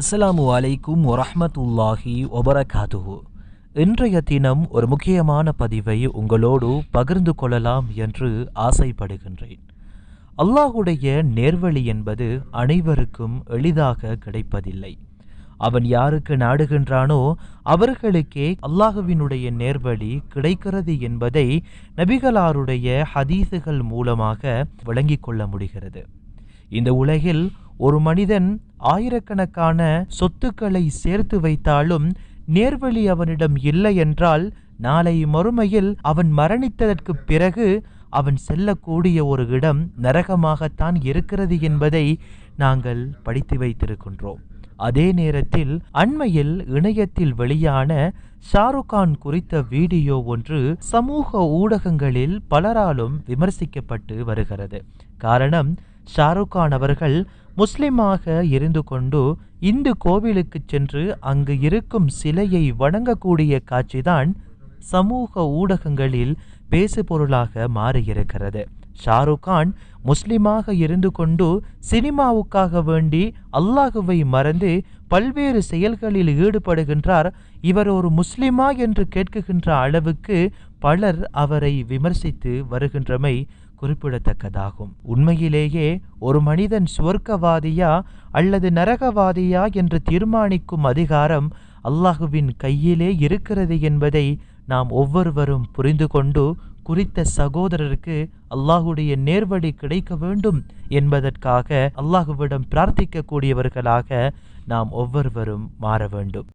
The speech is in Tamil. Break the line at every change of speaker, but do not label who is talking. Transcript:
அஸ்ஸலாமு அலைக்கும் வரஹ்மத்துல்லாஹி ஒபரகாதுஹு இன்றைய தினம் ஒரு முக்கியமான பதிவை உங்களோடு பகிர்ந்து கொள்ளலாம் என்று ஆசைப்படுகின்றேன். அல்லாஹுடைய நேர்வழி என்பது அனைவருக்கும் எளிதாக கிடைப்பதில்லை. அவன் யாருக்கு நாடுகின்றானோ அவர்களுக்கே அல்லாஹுவினுடைய நேர்வழி கிடைக்கிறது என்பதை நபிகளாருடைய ஹதீஸுகள் மூலமாக விளங்கிக் கொள்ள முடிகிறது. இந்த உலகில் ஒரு மனிதன் ஆயிரக்கணக்கான சொத்துக்களை சேர்த்து வைத்தாலும் நேர்வழி அவனிடம் இல்லை என்றால் நாளை மறுமையில் அவன் மரணித்ததற்கு பிறகு அவன் செல்லக்கூடிய ஒரு இடம் நரகமாகத்தான் இருக்கிறது என்பதை நாங்கள் படித்து வைத்திருக்கின்றோம். அதே நேரத்தில் அண்மையில் இணையத்தில் வெளியான ஷாருக் கான் குறித்த வீடியோ ஒன்று சமூக ஊடகங்களில் பலராலும் விமர்சிக்கப்பட்டு வருகிறது. காரணம் ஷாருக் கான் அவர்கள் முஸ்லிமாக இருந்து கொண்டு இந்து கோவிலுக்கு சென்று அங்கு இருக்கும் சிலையை வணங்கக்கூடிய காட்சிதான் சமூக ஊடகங்களில் பேசுபொருளாக மாறியிருக்கிறது. ஷாருக் கான் முஸ்லிமாக இருந்து கொண்டு சினிமாவுக்காக வேண்டி அல்லாஹுவை மறந்து பல்வேறு செயல்களில் ஈடுபடுகின்றார். இவர் ஒரு முஸ்லிமா என்று கேட்குகின்ற அளவுக்கு பலர் அவரை விமர்சித்து வருகின்றமை குறிப்பிடத்தக்கதாகும். உண்மையிலேயே ஒரு மனிதன் சுவர்க்கவாதியா அல்லது நரகவாதியா என்று தீர்மானிக்கும் அதிகாரம் அல்லாஹுவின் கையிலே இருக்கிறது என்பதை நாம் ஒவ்வொருவரும் புரிந்து கொண்டு குறித்த சகோதரருக்கு அல்லாஹுடைய நேர்வழி கிடைக்க வேண்டும் என்பதற்காக அல்லாஹுவிடம் பிரார்த்திக்கக்கூடியவர்களாக நாம் ஒவ்வொருவரும் மாற வேண்டும்.